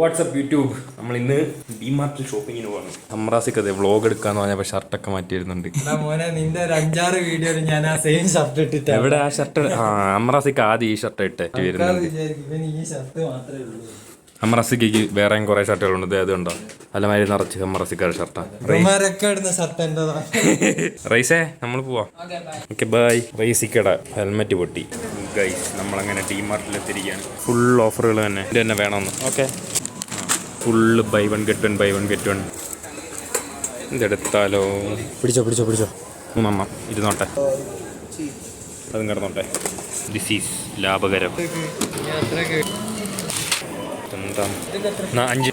WhatsApp YouTube നമ്മൾ ഇന്ന് ഡിമാർട്ടിൽ ഷോപ്പിങ്ങിന് പോകണം അമ്രാസിക്ക് അതെ വ്ളോഗ് എടുക്കാന്ന് പറഞ്ഞപ്പോൾ ഷർട്ടൊക്കെ മാറ്റി വരുന്നുണ്ട് എടാ മോനെ നിന്റെ ഒരു അഞ്ചാറ് വീഡിയോയിൽ ഞാൻ ആ സെയിം ഷർട്ട് ഇട്ടിട്ട്. എവിടെ ആ ഷർട്ട് ആ അമ്രാസിക്ക് ആദ്യം ഈ ഷർട്ട് ഇട്ട് വരുന്നുണ്ട്. വിചാരിക്കും ഈ ഷർട്ട് മാത്രമേ ഉള്ളൂ. അമ്രാസിക്ക് വേറെയും കുറെ ഷർട്ടുകളുണ്ട് ദേ അതുണ്ടോ? അലമാരി നിറച്ച് അമ്രാസിക്കാരുടെ ഷർട്ടാ ഇവന്മാരൊക്കെ ഇടുന്ന ഷർട്ട് എന്റേതാ? റൈസേ നമ്മൾ പോവാം. ഓക്കെ ബൈ റൈസിക്കട ഹെൽമെറ്റ് പൊട്ടി. ഗൈസ് നമ്മളങ്ങനെ ഡിമാർട്ടിൽ എത്തിയിരിക്കുകയാണ്. ഫുൾ ഓഫറുകൾ തന്നെ. ഇത് തന്നെ വേണമെന്ന്. Okay. Full buy one get one buy one get one ഇതെടുത്താലോ? പിടിച്ചോ പിടിച്ചോ പിടിച്ചോ. മൂന്നമ്മ ഇരുന്നോട്ടെ. അതും കിടന്നോട്ടെ. ദിസ് ഈസ് ലാഭകരം. എന്താ? അഞ്ച്.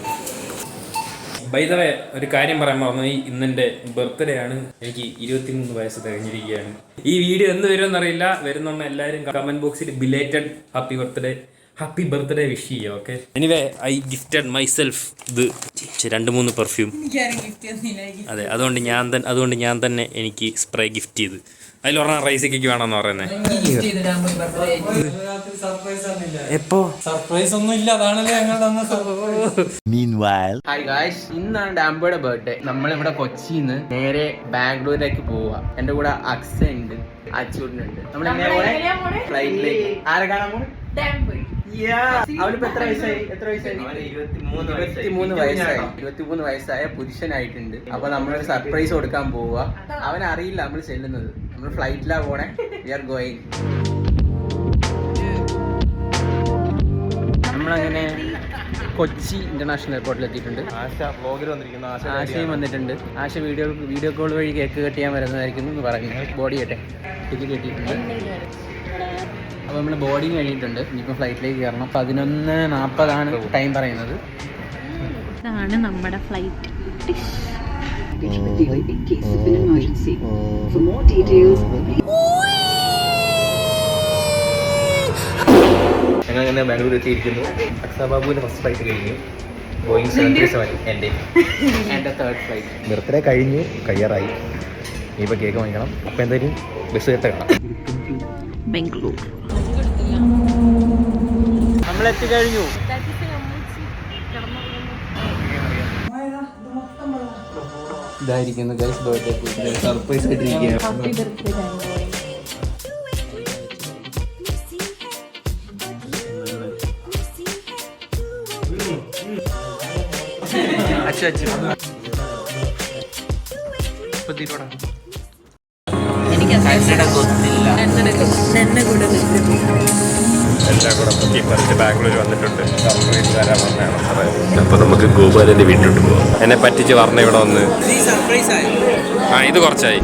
ബൈതവേ ഒരു കാര്യം പറയാൻ മറന്നു ഈ ഇന്നെ ബർത്ത്ഡേ ആണ്. എനിക്ക് ഇരുപത്തിമൂന്ന് വയസ്സ് തികഞ്ഞിരിക്കുകയാണ്. ഈ വീഡിയോ എന്ന് വരുമെന്നറിയില്ല. വരുന്ന എല്ലാവരും കമന്റ് ബോക്സിൽ belated happy birthday happy birthday wish ചെയ്യുക okay anyway I gifted myself ഇത് രണ്ട് മൂന്ന് പെർഫ്യൂം അതെ അതുകൊണ്ട് ഞാൻ തന്നെ അതുകൊണ്ട് ഞാൻ തന്നെ എനിക്ക് സ്പ്രേ ഗിഫ്റ്റ് ചെയ്ത്. അതിൽ പറഞ്ഞാൽ റൈസിക്ക് വേണമെന്ന് പറയുന്നത് സർപ്രൈസ് ഒന്നുമില്ല എപ്പോ? സർപ്രൈസ് ഒന്നും ഇല്ല അതാണല്ലോ ഗായ്സ് ഇന്നാണ് ഡാംബോയുടെ ബർത്ത്ഡേ നമ്മളിവിടെ കൊച്ചിന്ന് നേരെ ബാംഗ്ലൂരിലേക്ക് പോവാ. എന്റെ കൂടെ അക്സ ഉണ്ട് അച്ചൂടിനുണ്ട് നമ്മൾ ഫ്ലൈറ്റിലേക്ക് ആരെ കാണാൻ പോണേ? അവനിപ്പോ എത്ര വയസ്സായി? എത്ര വയസ്സായി? ഇരുപത്തിമൂന്ന് വയസ്സായി. ഇരുപത്തിമൂന്ന് വയസ്സായ പുരുഷനായിട്ടുണ്ട്. അപ്പൊ നമ്മളൊരു സർപ്രൈസ് കൊടുക്കാൻ പോവുക അവൻ അറിയില്ല നമ്മൾ ചെല്ലുന്നത്. നമ്മൾ ഫ്ലൈറ്റിലാ പോണേ. വി ആർ ഗോയിങ് നമ്മളങ്ങനെ കൊച്ചി ഇന്റർനാഷണൽ എയർപോർട്ടിൽ എത്തിയിട്ടുണ്ട്. ആശയും വന്നിട്ടുണ്ട്. ആശ വീഡിയോ വീഡിയോ കോൾ വഴി കേക്ക് കെട്ടിയാൻ വരുന്നതായിരിക്കും എന്ന് പറഞ്ഞു. ബോഡി കട്ടെ ടിക്കറ്റ് കിട്ടിയിട്ടുണ്ട് അപ്പോൾ നമ്മൾ ബോർഡിങ് കഴിഞ്ഞിട്ടുണ്ട്. ഇനിയിപ്പോൾ ഫ്ലൈറ്റിലേക്ക് കയറണം. പതിനൊന്ന് നാൽപ്പതാണ് ടൈം പറയുന്നത്. ഇതാണ് നമ്മുടെ ഫ്ലൈറ്റ്. For more details, ഞങ്ങൾ അങ്ങനെ ബാംഗ്ലൂർ എത്തിയിരിക്കുന്നു. അക്സാബാബുവിന്റെ ഫസ്റ്റ് ഫ്ലൈറ്റ് കഴിഞ്ഞു. ബോയിങ് സെവൻ ത്രീ സെവൻ എന്റെ. എന്റെ തേർഡ് ഫ്ലൈറ്റ് ബർത്ത്ഡേ കഴിഞ്ഞു. കഴിയാറായി ഇനിയിപ്പോൾ കേക്ക് വാങ്ങിക്കണം. അപ്പോൾ എന്തായാലും ബസ് കേട്ട്. കാണാം ബാംഗ്ലൂർ. നമ്മൾ എത്തിക്കഴിഞ്ഞു ഇതായിരിക്കുന്നു ഗൈസ് ബർത്ത്ഡേ സർപ്രൈസ് ആയിട്ടിരിക്കുകയാണ്. അച്ഛ അച്ഛ. ഇപ്പൊ എന്നെ കൂടെ എല്ലാം കൂടെ പൊക്കി പറിച്ച് ബാംഗ്ലൂർ വന്നിട്ടുണ്ട്. സർപ്രൈസ് തരാൻ വന്നതാണ് അപ്പൊ നമുക്ക് ഗോപാലന്റെ വീട്ടിലോട്ട് പോവാം. എന്നെ പറ്റിച്ച് പറഞ്ഞ ഇവിടെ വന്ന്. സർപ്രൈസ് ആയി? ആ ഇത് കുറച്ചായി.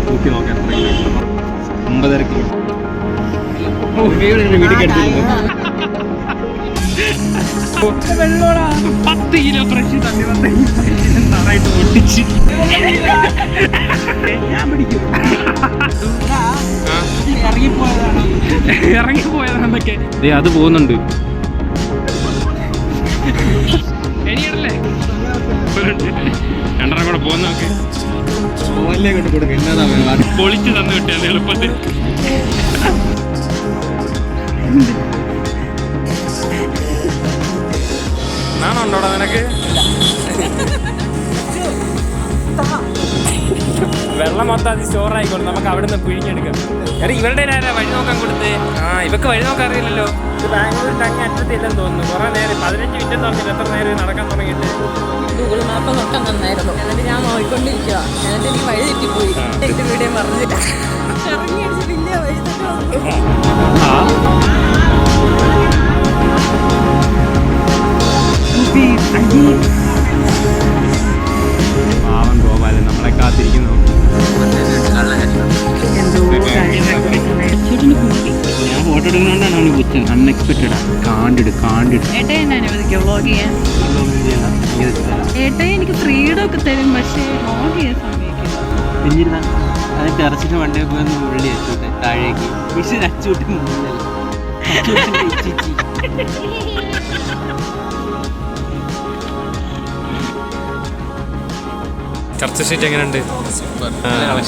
ഒമ്പതരക്ക് പത്ത് കിലോ ഫ്രഷ് തണ്ണി വന്ന് നന്നായിട്ട് ഒട്ടിച്ച് ഇറങ്ങിപ്പോയതാണെന്നൊക്കെ ദേ അത് പോകുന്നുണ്ട്. എണിയടല്ലേ രണ്ടെണ്ണം കൂടെ പോകുന്നൊക്കെ പൊളിച്ച് തന്നു കിട്ടിയത് എളുപ്പത്തിൽ. നാണുണ്ടോടാ നിനക്ക്? വെള്ളം മൊത്തം അത് സ്റ്റോർ ആയിക്കോളും. നമുക്ക് അവിടെ നിന്ന് പിഴിഞ്ഞെടുക്കാം. എടാ ഇവരുടെ ആരാ വഴി നോക്കാൻ കൊടുത്ത്? ആ ഇവക്ക് വഴി നോക്കാൻ അറിയില്ലല്ലോ. ഇത് ബാംഗ്ലൂരിൽ അങ്ങ് അറ്റത്തില്ലെന്ന് തോന്നുന്നു. കുറെ നേരം പതിനഞ്ച് മിനിറ്റ് തോന്നുന്നു എത്ര നേരം നടക്കാൻ തുടങ്ങിയിട്ട്? ഗൂഗിൾ മാപ്പ് നോക്കാൻ നന്നായിരുന്നു. എന്നിട്ട് ഞാൻ നോക്കിക്കൊണ്ടിരിക്കുക എന്നിട്ട് എനിക്ക് വഴി തെറ്റിപ്പോയി. എന്റെ വീഡിയോ പറഞ്ഞില്ല ഇറങ്ങി അടിച്ച് പിന്നെ വഴി തെറ്റി ഞാൻ ഫോട്ടോ എടുക്കുന്നതുകൊണ്ടാണ് അവന് പുച്ഛൻ അൺഎക്സ്പെക്റ്റഡ് കാണ്ടിട് കാണ്ടിട്. ഏട്ടായി ഞാൻ അനുവദിക്കോ. വ്ളോഗ് ചെയ്യാൻ. ഏട്ടായി എനിക്ക് ഫ്രീഡം ഒക്കെ തരും പക്ഷേ വ്ളോഗ് ചെയ്യാൻ സമ്മതിക്കില്ല പിന്നിരുന്ന അത് ടെറസിന് വണ്ടേ പോയി ഒന്ന് ഉള്ളി അച്ചൂട്ടെ താഴേക്ക്. പക്ഷെ അച്ചൂട്ടി ചർച്ച ഷീറ്റ് എങ്ങനെയുണ്ട്? സൂപ്പർ. അവർ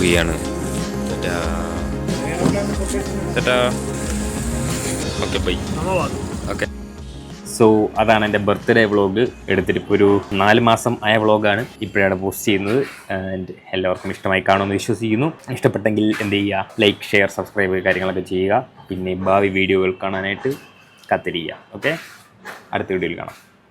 പോവുകയാണ്. Okay bye. സോ അതാണ് എന്റെ ബർത്ത്ഡേ വ്ളോഗ് എടുത്തിട്ട് ഇപ്പോൾ ഒരു നാല് മാസം ആയ വ്ളോഗാണ് ഇപ്പോഴാണ് പോസ്റ്റ് ചെയ്യുന്നത്. ആൻഡ് എല്ലാവർക്കും ഇഷ്ടമായി കാണുമെന്ന് വിശ്വസിക്കുന്നു. ഇഷ്ടപ്പെട്ടെങ്കിൽ എന്ത് ചെയ്യുക? ലൈക്ക് ഷെയർ സബ്സ്ക്രൈബ് കാര്യങ്ങളൊക്കെ ചെയ്യുക. പിന്നെ ഭാവി വീഡിയോകൾ കാണാനായിട്ട് കാത്തിരിക്കുക ഓക്കെ? അടുത്ത വീഡിയോയിൽ കാണാം.